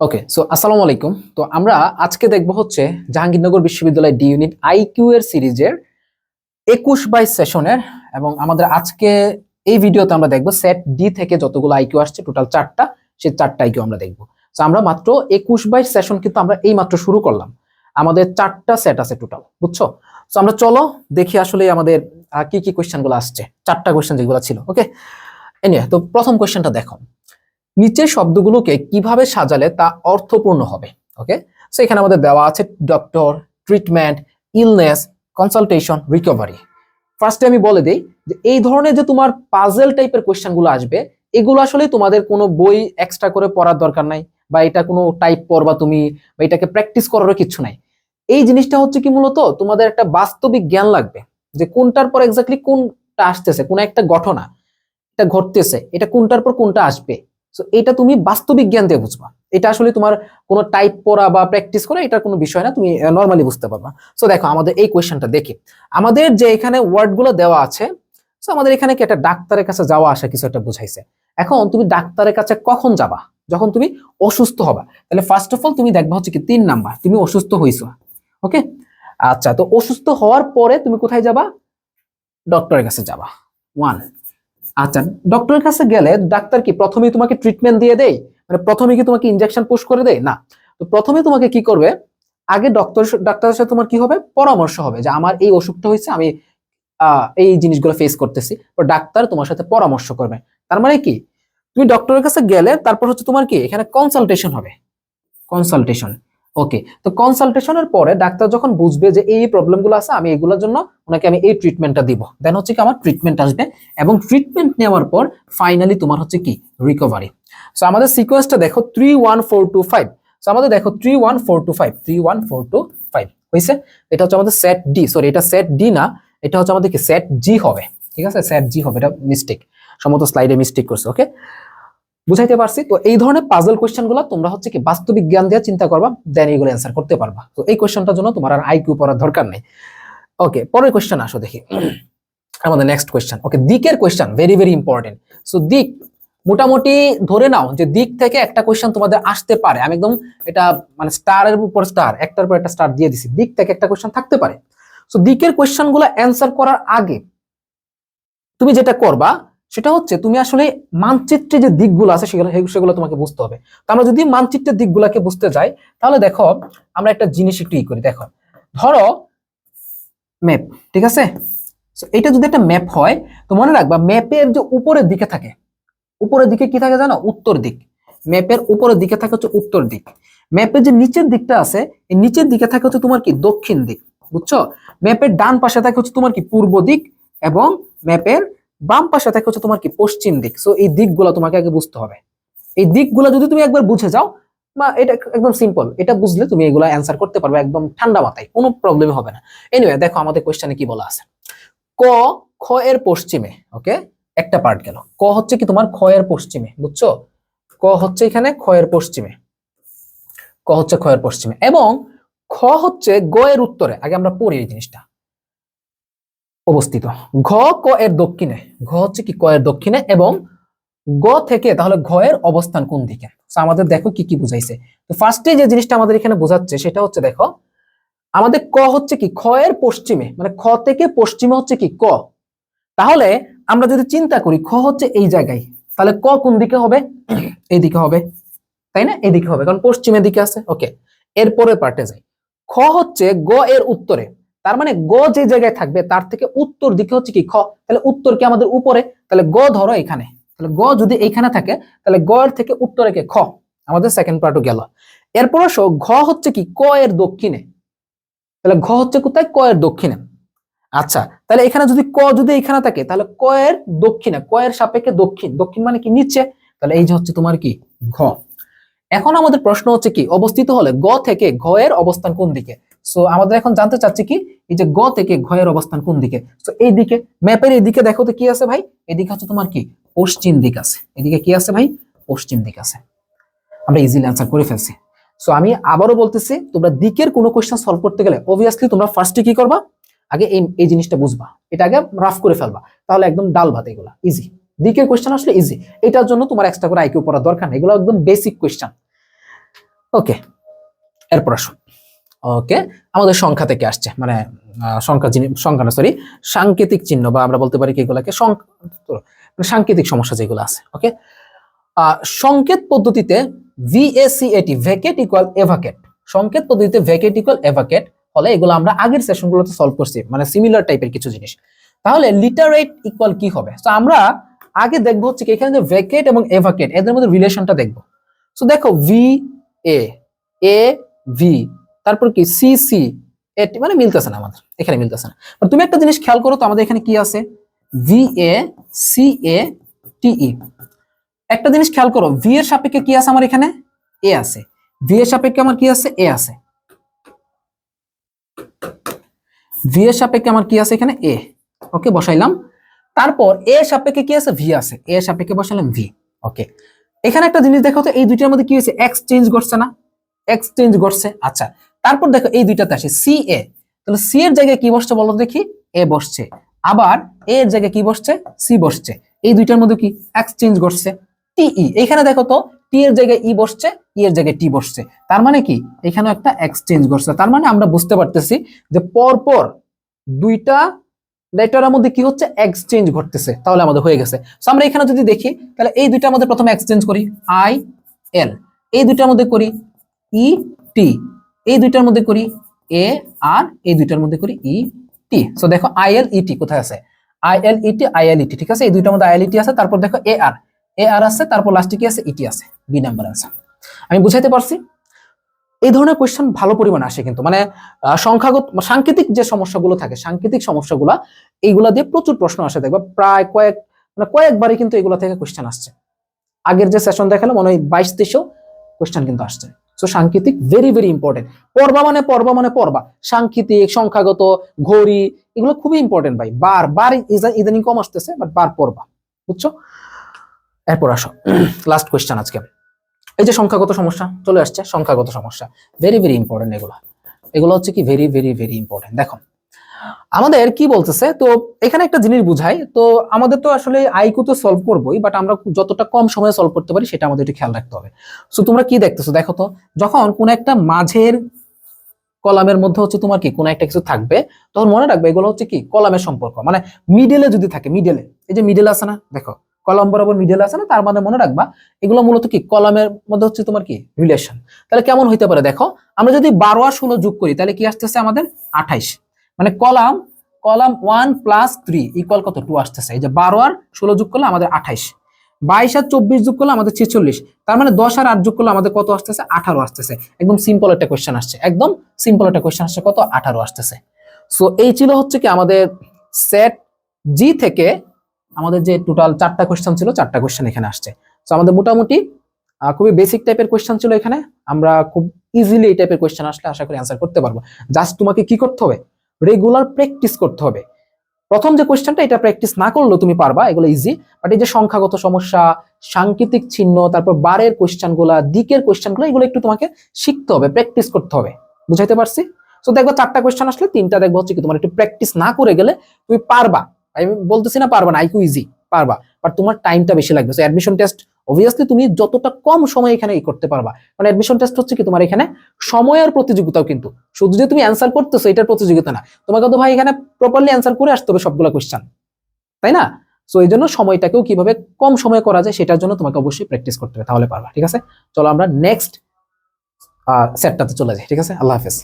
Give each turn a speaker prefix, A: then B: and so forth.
A: Okay so আসসালামু আলাইকুম। তো আমরা আজকে দেখব হচ্ছে জাহাঙ্গীরনগর বিশ্ববিদ্যালয় ডি ইউনিট আইকিউ এর সিরিজের একুশ বাইশ সেশনের এবং আমাদের আজকে এই ভিডিওতে আমরা দেখব সেট ডি থেকে যতগুলো আইকিউ আসছে টোটাল চারটা, সেই চারটা আইকিউ আমরা দেখব। তো আমরা মাত্র একুশ বাইশ সেশন কিন্তু আমরা এই মাত্র শুরু করলাম। আমাদের চারটা সেট আছে টোটাল বুঝছ? তো আমরা চলো দেখি আসলে আমাদের কি কি কোয়েশ্চেনগুলো আসছে, চারটা কোয়েশ্চেন যেগুলো ছিল ওকে এনিওয়ে তো প্রথম কোয়েশ্চেনটা দেখো। নিচের শব্দগুলোকে কীভাবে সাজালে তা অর্থপূর্ণ হবে ওকে সো এখানে আমাদের দেওয়া আছে doctor treatment illness consultation recovery ফার্স্টে আমি বলে দিই যে, এই ধরনের যে তোমার পাজেল টাইপের কোয়েশ্চেনগুলো আসবে, এগুলো আসলে তোমাদের কোনো বই এক্সট্রা করে পড়ার দরকার নাই, বা এটা কোনো টাইপ পড়বা তুমি, বা এটাকে প্র্যাকটিস করারও কিছু নাই। এই জিনিসটা হচ্ছে কি মূলত তোমাদের একটা বাস্তবিক জ্ঞান লাগবে, যে কোনটার পর এক্স্যাক্টলি কোনটা আসতেছে, কোন একটা ঘটনা, এটা ঘটতেছে, এটা কোনটার পর কোনটা আসবে সো এটা তুমি বাস্তবিক জ্ঞান দিয়ে বুঝবা। এটা আসলে তোমার কোনো টাইপ পড়া বা প্র্যাকটিস করা এটা কোনো বিষয় না, তুমি নর্মালি বুঝতে পারবা। সো দেখো, আমাদের এই কোয়েশ্চেনটা দেখি। আমাদের যে এখানে ওয়ার্ডগুলো দেওয়া আছে সো আমাদের এখানে কি একটা ডাক্তারের কাছে যাওয়া আসা কিছু একটা বুঝাইছে। এখন তুমি ডাক্তারের কাছে কখন যাবা? যখন তুমি অসুস্থ হবা। তাহলে ফার্স্ট অফ অল তুমি দেখবা হচ্ছে কি তিন নাম্বার, তুমি অসুস্থ হইছো। ওকে আচ্ছা তো অসুস্থ হওয়ার পরে তুমি কোথায় যাবা? ডক্টরের কাছে যাবা। ওয়ান আচ্ছা ডক্টরের কাছে গেলে ডাক্তার কি প্রথমেই তোমাকে ট্রিটমেন্ট দিয়ে দেয়? মানে প্রথমে কি তোমাকে ইনজেকশন পুশ করে দেয়? না। তো প্রথমে তোমাকে কি করবে? আগে ডক্টর ডাক্তারের সাথে তোমার কি হবে? পরামর্শ হবে যে আমার এই অসুখটা হয়েছে, আমি এই জিনিসগুলো ফেস করতেছি। তো ডাক্তার তোমার সাথে পরামর্শ করবে। তার মানে কি? তুমি ডক্টরের কাছে গেলে তারপর হচ্ছে তোমার কি? এখানে কনসালটেশন হবে। কনসালটেশন ওকে তো কনসালটেশনের পরে ডাক্তার যখন বুঝবে যে এই প্রবলেমগুলো আছে, আমি এগুলোর জন্য ওনাকে আমি এই ট্রিটমেন্টটা দিব। দেন হচ্ছে কি আমার ট্রিটমেন্ট আসবে এবং ট্রিটমেন্ট নেওয়ার পর ফাইনালি তোমার হচ্ছে কি? রিকভারি সো আমাদের সিকোয়েন্সটা দেখো three one four two five so আমাদের দেখো three one four two five three one four two five হয়েছে? এটা হচ্ছে আমাদের সেট ডি সরি এটা সেট ডি না, এটা হচ্ছে আমাদের কি? সেট জি হবে। ঠিক আছে? সেট জি হবে, এটা মিস্টেক সম্ভবত স্লাইডে মিস্টেক করছে ওকে বুঝাইতে পারছি? তো এই ধরনের পাজল কোয়েশ্চেনগুলো তোমরা হচ্ছে কি বাস্তবিক জ্ঞান দিয়ে চিন্তা করবা দেন এগুলো অ্যান্সার করতে পারবা। তো এই কোয়েশ্চেনটার জন্য তোমার আর আইকিউ পড়ার দরকার নেই। ওকে পরের কোয়েশ্চেন আসো দেখি। আমাদের নেক্সট কোয়েশ্চেন ওকে দিকের question very very important so দিক, মোটামুটি ধরে নাও যে দিক থেকে একটা কোয়েশ্চেন তোমাদের আসতে পারে। আমি একদম এটা মানে স্টারের উপর স্টার একটার পর একটা স্টার দিয়ে দিছি। দিক থেকে একটা কোয়েশ্চেন থাকতে পারে। সো দিকের কোয়েশ্চেনগুলো অ্যান্সার করার আগে তুমি যেটা করবা সেটা হচ্ছে তুমি আসলে মানচিত্রে যে দিকগুলো আছে সেগুলো সেগুলো তোমাকে বুঝতে হবে। তো আমরা যদি মানচিত্রের দিকগুলোকে বুঝতে যাই, তাহলে দেখো আমরা একটা জিনিস একটু ই করি। দেখো, ধরো ম্যাপ ঠিক আছে? এটা যদি একটা ম্যাপ হয়, তো মনে রাখবা ম্যাপের যে উপরের দিকে থাকে, উপরের দিকে কি থাকে জানো? উত্তর দিক। ম্যাপের উপরের দিকে থাকে হচ্ছে উত্তর দিক। ম্যাপের যে নিচের দিকটা আছে, এই নিচের দিকে থাকে হচ্ছে তোমার কি? দক্ষিণ দিক, বুঝছ? ম্যাপের ডান পাশে থাকে হচ্ছে তোমার কি? পূর্ব দিক এবং ম্যাপের বাম পাশে থাকে হচ্ছে তোমার কি, পশ্চিম দিক। সো এই দিকগুলো তোমাকে আগে বুঝতে হবে। এই দিকগুলো যদি তুমি একবার বুঝে যাও, বা এটা একদম সিম্পল এটা বুঝলে তুমি এগুলো অ্যান্সার করতে পারবে একদম ঠান্ডা মাথায়, কোনো প্রবলেম হবে না। এনিওয়ে দেখো আমাদের কোয়েশ্চেনে কি বলা আছে। ক, খ এর পশ্চিমে ওকে একটা পার্ট গেল। ক হচ্ছে কি তোমার, খ এর পশ্চিমে, বুঝছ? ক হচ্ছে এখানে, খ এর পশ্চিমে। ক হচ্ছে খ এর পশ্চিমে। এবং খ হচ্ছে গ এর উত্তরে, আগে আমরা পড়ি এই জিনিসটা। অবস্থিত। ঘ ক এর দক্ষিণে, ঘ হচ্ছে কি ক এর দক্ষিণে এবং গ থেকে তাহলে ঘ এর অবস্থান কোন দিকে? আমাদের দেখো কি কি বুঝাইছে। তো ফার্স্টে যে জিনিসটা আমাদের এখানে বোঝাচ্ছে সেটা হচ্ছে দেখো, আমাদের ক হচ্ছে কি খ এর পশ্চিমে মানে খ থেকে পশ্চিমে হচ্ছে কি ক। তাহলে আমরা যদি চিন্তা করি খ হচ্ছে এই জায়গায়, তাহলে ক কোন দিকে হবে? এই দিকে হবে। তাই না? এদিকে হবে, কারণ পশ্চিমের দিকে আছে। ওকে এরপরে পার্টে যাই। খ হচ্ছে গ এর উত্তরে। তার মানে গ যে জায়গায় থাকবে, তার থেকে উত্তর দিকে হচ্ছে কি খ। তাহলে উত্তর কি আমাদের উপরে? তাহলে গ ধরো এখানে। তাহলে গ যদি এইখানে থাকে, তাহলে গ এর থেকে উত্তরে কে? খ। আমাদের সেকেন্ড পার্টও গেল। এরপর আসো, ঘ হচ্ছে কি ক এর দক্ষিণে। তাহলে ঘ হচ্ছে কোথায়? ক এর দক্ষিণে। আচ্ছা তাহলে এখানে যদি ক যদি এখানে থাকে, তাহলে ক এর দক্ষিণে, ক এর সাপেক্ষে দক্ষিণ। দক্ষিণ মানে কি? নিচে। তাহলে এই যে হচ্ছে তোমার কি? ঘ। এখন আমাদের প্রশ্ন হচ্ছে কি? অবস্থিত হলে গ থেকে ঘ এর অবস্থান কোন দিকে? সো আমাদের এখন জানতে চাচ্ছি কি? এই যে গ থেকে ঘ এর অবস্থান কোন দিকে? তো এই দিকে, ম্যাপের এই দিকে দেখো তো কি আছে ভাই? এদিকে হচ্ছে তোমার কি? পশ্চিম দিক আছে। এদিকে কি আছে ভাই? পশ্চিম দিক আছে। আমরা ইজিলি অ্যান্সার করে ফেলছি। সো আমি আবারও বলতেছি, তোমরা দিকের কোনো কোয়েশ্চেন সলভ করতে গেলে অবভিয়াসলি তোমরা ফার্স্টে কি করবা? আগে এই এই জিনিসটা বুঝবা। এটা আগে রাফ করে ফেলবা। তাহলে একদম ডাল ভাত এগুলা। ইজি দিকের কোয়েশ্চেন আসলে ইজি এটার জন্য তোমার এক্সট্রা করে আইকিউ পড়ার দরকার নেই। এগুলো একদম বেসিক কোয়েশ্চেন ওকে এরপর আসুন ওকে, আমাদের সংখ্যা থেকে আসছে মানে সংখ্যা সংখ্যা না সরি সাংকেতিক চিহ্ন, বা আমরা বলতে পারি কি এগুলাকে মানে সাংকেতিক সমস্যা যেগুলো আছে, ওকে? সংকেত পদ্ধতিতে ভিএসিএটি ভ্যাকেট ইকুয়াল এভাকেট সংকেত পদ্ধতিতে ভ্যাকেট ইকুয়াল এভাকেট হলে এগুলো আমরা আগের সেশনগুলোতে সলভ করছি মানে সিমিলার টাইপের কিছু জিনিস। তাহলে লিটারেট ইকুয়াল কি হবে? তো আমরা আগে দেখব হচ্ছে কি এখানে ভ্যাকেট এবং এভাকেট এদের মধ্যে রিলেশনটা দেখব। সো দেখো ভি এ এ ভি তারপর কি? সি সি এটি মানে মিলতেছে না আমাদের। এখানে মিলতেছে না। তুমি একটা জিনিস খেয়াল করো তো, আমাদের এখানে কি আছে? ভি এ সি এ টিই একটা জিনিস খেয়াল করো ভি এর সাপেক্ষে কি আছে আমার এখানে? এ আছে। ভি এর সাপেক্ষে আমার কি আছে? এ আছে। ভি এর সাপেক্ষে আমার কি আছে এখানে? এ ওকে বসাইলাম। তারপর এ সাপেক্ষে কি আছে? ভি আছে। এ সাপেক্ষে বসাইলাম ভি ওকে এখানে একটা জিনিস দেখো তো, এই দুইটার মধ্যে কি হয়েছে? এক্সচেঞ্জ ঘটছে না? এক্সচেঞ্জ ঘটছে। আচ্ছা। তারপর দেখো এই দুইটাতে আসে সি এ তাহলে সি এর জায়গায় কি বসছে বলো দেখি? এ বসছে। আবার এ এর জায়গায় কি বসছে? সি বসছে। এই দুইটার মধ্যে কি এক্সচেঞ্জ ঘটছে? টিই এখানে দেখো তো টি এর জায়গায় ই বসছে ই এর জায়গায় টি বসছে। তার মানে কি? এখানেও একটা এক্সচেঞ্জ ঘটছে। তার মানে আমরা বুঝতে পারতেছি যে পর পর দুইটা লেটারের মধ্যে কি হচ্ছে? এক্সচেঞ্জ ঘটতেছে। তাহলে আমাদের হয়ে গেছে। সো আমরা এখানে যদি দেখি, তাহলে এই দুইটার মধ্যে প্রথমে এক্সচেঞ্জ করি আই এল এই দুইটার মধ্যে করি ই টি এই দুইটার মধ্যে করি এ আর এই দুইটার মধ্যে করি ই টি। সো দেখো আই এল ই টি কোথায় আছে? I L E T I L ই টি ঠিক আছে? এই দুইটার মধ্যে আই এল ই টি আছে, তারপর দেখো এ আর এ আর আছে, তারপর লাস্টে কি আছে? ইটি আছে বি নাম্বার আছে। আমি বুঝাইতে পারছি? এই ধরনের কোয়েশ্চেন ভালো পরিমাণে আসে কিন্তু। মানে সংখ্যাগত, সাংকেতিক যে সমস্যাগুলো থাকে, সাংকেতিক সমস্যাগুলো, এইগুলা দিয়ে প্রচুর প্রশ্ন আসে। দেখবে প্রায় কয়েক মানে কয়েকবারই কিন্তু এগুলা থেকে কোয়েশ্চেন আসছে। আগের যে সেশন দেখাল মনে হয় বাইশ তেইশেও কোয়েশ্চেন কিন্তু আসছে। সো সাংকেতিক ভেরি ভেরি ইম্পর্টেন্ট পর্বা মানে পর্বা মানে পর্বা। সাংকেতিক, সংখ্যাগত, ঘড়ি, এগুলো খুবই ইম্পর্টেন্ট ভাই। বার বার ইদানিং কম আসতেছে বাট বার পর্বা। বুঝছ? এরপর আসো। লাস্ট কোয়েশ্চেন আজকে। এই যে সংখ্যাগত সমস্যা, চলে আসছে সংখ্যাগত সমস্যা। ভেরি ভেরি ইম্পর্টেন্ট এগুলো। এগুলো হচ্ছে কি? ভেরি ভেরি ভেরি ইম্পর্টেন্ট দেখো আমাদের কি বলতেছে? তো এখানে একটা জিনিস বুঝাই। তো আমাদের তো আসলে আইকু তো সলভ করবোই বাট আমরা যতটা কম সময়ে সলভ করতে পারি সেটা আমাদের একটু খেয়াল রাখতে হবে। সো তোমরা কি দেখতেছো? দেখো তো, যখন কোন একটা মাঝের কলামের মধ্যে হচ্ছে তোমার কি? কোন একটা কিছু থাকবে, তখন মনে রাখবে এগুলো হচ্ছে কি? কলামের সম্পর্ক। মানে মিডলে যদি থাকে মিডলে এই যে মিডল আছে না? দেখো, কলম বরাবর মিডল আছে না? তার মানে মনে রাখবা, এগুলো মূলত কি? কলামের মধ্যে হচ্ছে তোমার কি? রিলেশন তাহলে কেমন হইতে পারে? দেখো, আমরা যদি বারো আর ষোলো যোগ করি, তাহলে কি আসতেছে আমাদের? আঠাইশ। মানে column column one plus three equal কত? টু আসতেছে। এই যে বারো আর ষোলো যোগ করলে আমাদের আঠাইশ। বাইশ আর চব্বিশ যোগ করলে আমাদের ছেচল্লিশ। তার মানে দশ আর আট যোগ করলে আমাদের কত আসতেছে? আঠারো আসতেছে। একদম সিম্পল একটা কোয়েশ্চেন আসছে। একদম সিম্পল একটা কোয়েশ্চেন আসছে। কত? আঠারো আসতেছে। সো এই ছিল হচ্ছে কি আমাদের সেট জি থেকে আমাদের যে টোটাল চারটা কোয়েশ্চেন ছিল, চারটা কোয়েশ্চেন এখানে আসছে। সো আমাদের মোটামুটি খুবই বেসিক টাইপের কোয়েশ্চেন ছিল এখানে। আমরা খুব ইজিলি এই টাইপের কোয়েশ্চেন আসলে আশা করি অ্যান্সার করতে পারব। জাস্ট তোমাকে কি করতে হবে? রেগুলার প্র্যাকটিস করতে হবে। প্রথম যে কোয়েশ্চেনটা এটা প্র্যাকটিস না করলেও তুমি পারবা, এগুলো ইজি বাট এই যে সংখ্যাগত সমস্যা, সাংকেতিক চিহ্ন, তারপর বারের কোয়েশ্চেনগুলা, দিকের কোয়েশ্চেনগুলো, এগুলো একটু তোমাকে শিখতে হবে প্র্যাকটিস করতে হবে। বুঝাইতে পারছি? তো দেখব চারটা কোয়েশ্চেন আসলে, তিনটা দেখব হচ্ছে কি তোমার একটু প্র্যাকটিস না করে গেলে তুমি পারবা। আমি বলতেছি না পারবা না আইকিউ ইজি পারবা। বাট তোমার টাইমটা বেশি লাগবে। সো অ্যাডমিশন টেস্ট অবভিয়াসলি তুমি যতটা কম সময় এখানে ই করতে পারবা। কারণ অ্যাডমিশন টেস্ট হচ্ছে কি, তোমার এখানে সময়ের প্রতিযোগিতাও কিন্তু। শুধু যে তুমি অ্যান্সার করতেছো, এটার প্রতিযোগিতা না। তোমাকে তো ভাই এখানে প্রপারলি অ্যান্সার করে আসতে হবে সবগুলা কোয়েশ্চেন তাই না? সো এই জন্য সময়টাকেও কীভাবে কম সময়ে করা যায়, সেটার জন্য তোমাকে অবশ্যই প্র্যাকটিস করতে হবে, তাহলে পারবা। ঠিক আছে? চলো আমরা নেক্সট সেটটাতে চলে যাই। ঠিক আছে? আল্লাহ হাফেজ।